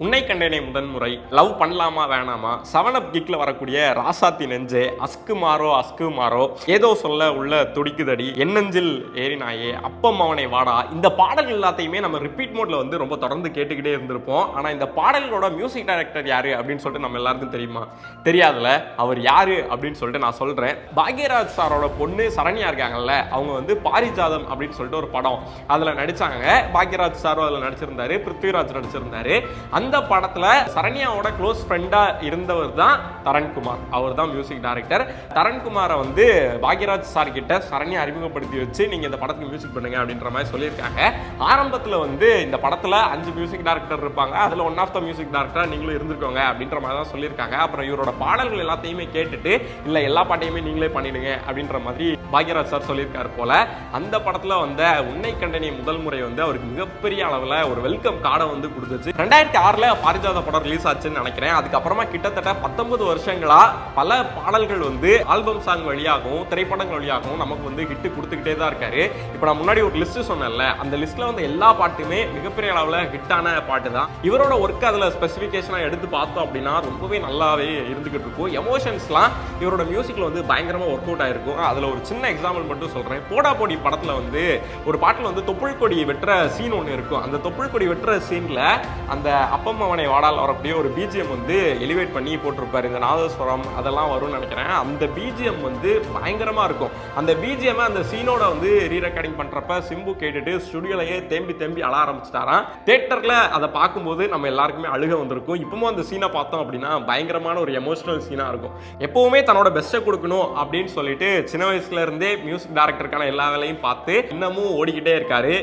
உன்னை கண்டேனே முதன்முறை. லவ் பண்ணலாமா வேணாமா? செவன் அப் கிக்ல வரக்கூடிய ராசாத்தி நெஞ்சே அஸ்கு மாறோ அஸ்கு மாறோ. ஏதோ சொல்ல உள்ள துடிக்குதடி. என்னெஞ்சில் ஏறினாயே அப்பம் அவனை வாடா. இந்த பாடல்கள் எல்லாத்தையுமே நம்ம ரிப்பீட் மோட்ல வந்து ரொம்ப தொடர்ந்து கேட்டுக்கிட்டே இருந்திருப்போம். ஆனா இந்த பாடல்களோட மியூசிக் டைரக்டர் யாரு அப்படின்னு சொல்லிட்டு நம்ம எல்லாருக்கும் தெரியுமா? தெரியாதுல அவர் யாரு அப்படின்னு சொல்லிட்டு நான் சொல்றேன். பாக்யராஜ் சாரோட பொண்ணு சரண்யா இருக்காங்கல்ல அவங்க வந்து பாரிஜாதம் அப்படின்னு சொல்லிட்டு ஒரு படம் அதுல நடிச்சாங்க. பாக்யராஜ் சாரும் அதுல நடிச்சிருந்தாரு பிருத்விராஜ் நடிச்சிருந்தாரு. அந்த படத்துல சரண்யாவோட க்ளோஸ் ஃப்ரெண்டா இருந்தவர் தான் தரண்குமார். அவர் தான் மியூசிக் டைரக்டர் தரண்குமாரை வந்து பாக்யராஜ் சார் கிட்ட சரண்யா அறிமுகப்படுத்தி வச்சு நீங்க இந்த படத்துக்கு மியூசிக் பண்ணுங்க அப்படின்ற மாதிரி சொல்லியிருக்காங்க. ஆரம்பத்துல வந்து இந்த படத்துல அஞ்சு மியூசிக் டைரக்டர் இருப்பாங்க. அதுல ஒன் ஆஃப் த மியூசிக் டைரக்டரா நீங்களும் இருந்திருக்கோங்க அப்படின்ற மாதிரி தான் சொல்லியிருக்காங்க. அப்புறம் இவரோட பாடல்கள் எல்லாத்தையுமே கேட்டுட்டு இல்ல எல்லா பாட்டையுமே நீங்களே பண்ணிடுங்க அப்படின்ற மாதிரி பாக்யராஜ் சார் சொல்லியிருக்காரு போல. அந்த படத்துல வந்த உன்னை கண்டனி முதல் முறை வந்து அவருக்கு மிகப்பெரிய அளவுல ஒரு வெல்கம் கார்டை வந்து கொடுத்துச்சு. ரெண்டாயிரத்தி ஆறு ஆறில் பாரிஜாத படம் ரிலீஸ் ஆச்சுன்னு நினைக்கிறேன். அதுக்கப்புறமா கிட்டத்தட்ட பத்தொன்பது வருஷங்களா பல பாடல்கள் வந்து ஆல்பம் சாங் வழியாகவும் திரைப்படங்கள் வழியாகவும் நமக்கு வந்து ஹிட்டு கொடுத்துக்கிட்டே தான் இருக்காரு. இப்போ நான் முன்னாடி ஒரு லிஸ்ட் சொன்னேன்ல அந்த லிஸ்ட்ல வந்து எல்லா பாட்டுமே மிகப்பெரிய அளவில் ஹிட்டான பாட்டு தான். இவரோட ஒர்க் அதில் ஸ்பெசிஃபிகேஷனாக எடுத்து பார்த்தோம் அப்படின்னா ரொம்பவே நல்லாவே இருந்துகிட்டு இருக்கும். எமோஷன்ஸ்லாம் இவரோட மியூசிக்கில் வந்து பயங்கரமாக ஒர்க் அவுட் ஆயிருக்கும். அதில் ஒரு சின்ன எக்ஸாம்பிள் மட்டும் சொல்கிறேன் போடா போடி படத்தில் வந்து ஒரு பாட்டில் வந்து தொப்புள் கொடி வெட்டுற சீன் ஒன்று இருக்கும். அந்த தொப்புள் கொடி வெட்டுற சீனில் அந்த அப்பம் அவனை வாடால். வரக்கூடிய ஒரு பிஜிஎம் வந்து எலிவேட் பண்ணி போட்டிருப்பாரு. இந்த நாதஸ்வரம் அதெல்லாம் வரும்னு நினைக்கிறேன். அந்த பிஜிஎம் வந்து பயங்கரமாக இருக்கும். அந்த பிஜிஎம் அந்த சீனோட வந்து ரீ ரெக்கார்டிங் பண்ணுறப்ப சிம்பு கேட்டுட்டு ஸ்டுடியோலையே தேம்பி தேம்பி அழ ஆரம்பிச்சிட்டாராம். தேட்டரில் அதை பார்க்கும்போது நம்ம எல்லாருக்குமே அழுக வந்திருக்கும். இப்பவும் அந்த சீனை பார்த்தோம் அப்படின்னா பயங்கரமான ஒரு எமோஷனல் சீனாக இருக்கும். எப்போவுமே தன்னோட பெஸ்ட்டை கொடுக்கணும் அப்படின்னு சொல்லிட்டு சின்ன வயசுல இருந்தே மியூசிக் டேரக்டருக்கான எல்லா வேலையும் பார்த்து இன்னமும் ஓடிக்கிட்டே இருக்காரு.